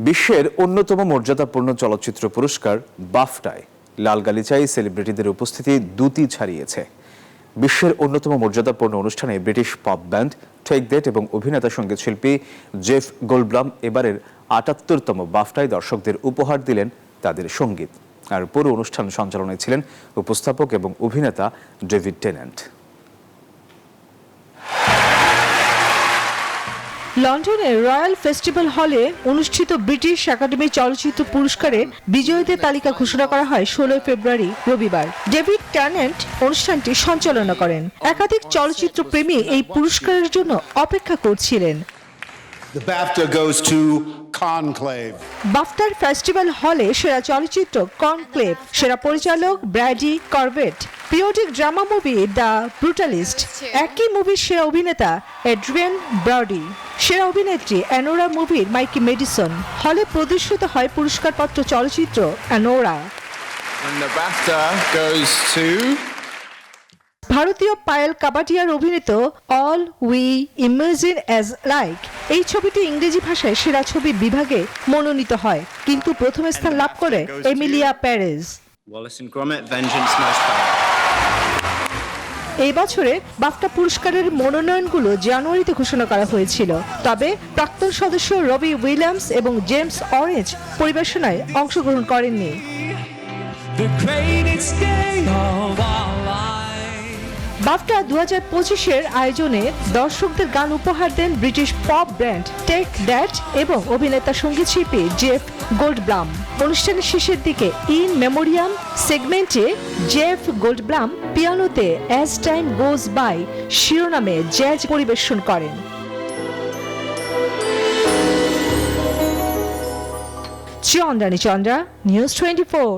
বিশ্বের অন্যতম মর্যাদাপূর্ণ চলচ্চিত্র পুরস্কার বাফটায়। লাল গালিচাই সেলিব্রিটিদের উপস্থিতি দুটি ছাড়িয়েছে। বিশ্বের অন্যতম মর্যাদাপূর্ণ অনুষ্ঠানে British pop band take that এবং অভিনেতা সংগীত শিল্পী জেফ গোল্ডব্লাম এবারের আটাত্তরতম বাফটায় দর্শকদের উপহার দিলেন তাদের সংগীত। আর পুরো অনুষ্ঠান সঞ্চালনায় ছিলেন উপস্থাপক এবং অভিনেতা ডেভিড টেন্যান্ট। লন্ডনের রয়্যাল ফেস্টিভ্যাল হলে অনুষ্ঠিত ব্রিটিশ একাডেমি চলচ্চিত্র পুরস্কারে বিজয়ীদের তালিকা ঘোষণা করা হয় ষোলোই ফেব্রুয়ারি, রবিবার। ডেভিড ট্যানেন্ট অনুষ্ঠানটি সঞ্চালনা করেন। একাধিক চলচ্চিত্র প্রেমী এই পুরস্কারের জন্য অপেক্ষা করছিলেন। The BAFTA goes to Conclave. বাফটার ফেস্টিভ্যাল হলে সেরা চলচ্চিত্র কনক্লেভ সেরা পরিচালক ব্র্যাডি করবেট পিওডিক ড্রামা মুভি দ্য ব্রুটালিস্ট একই মুভির সেরা অভিনেতা এড্রিয়ান ব্রডি সেরা অভিনেত্রী অ্যানোরা মুভির মাইকি মেডিসন হলে প্রদর্শিত হয় পুরস্কারপত্র চলচ্চিত্র Anora And the BAFTA goes to ভারতীয় পায়েল কাবাডিয়ার অভিনীত all we imagine as light এই ছবিটি ইংরেজি ভাষায় সেরা ছবি বিভাগে মনোনীত হয় কিন্তু প্রথম স্থান লাভ করে এমিলিয়া প্যারেজ. এই বছরে বাফটা পুরস্কারের মনোনয়নগুলো জানুয়ারিতে ঘোষণা করা হয়েছিল তবে প্রাক্তন সদস্য রবি উইলিয়ামস এবং জেমস অরেঞ্জ পরিবেশনায় অংশগ্রহণ করেননি বাফটা দু হাজার পঁচিশের আয়োজনে দর্শকদের গান উপহার দেন British pop band take that এবং অভিনেতা সংগীত শিল্পী জেফ গোল্ডব্লাম। অনুষ্ঠানের শেষের দিকে ইন মেমোরিয়াম সেগমেন্টে জেফ গোল্ডব্লাম পিয়ানোতে অ্যাজ টাইম গোজ বাই শিরোনামে জ্যাজ পরিবেশন করেন। Chandrani Chandra, news twenty four.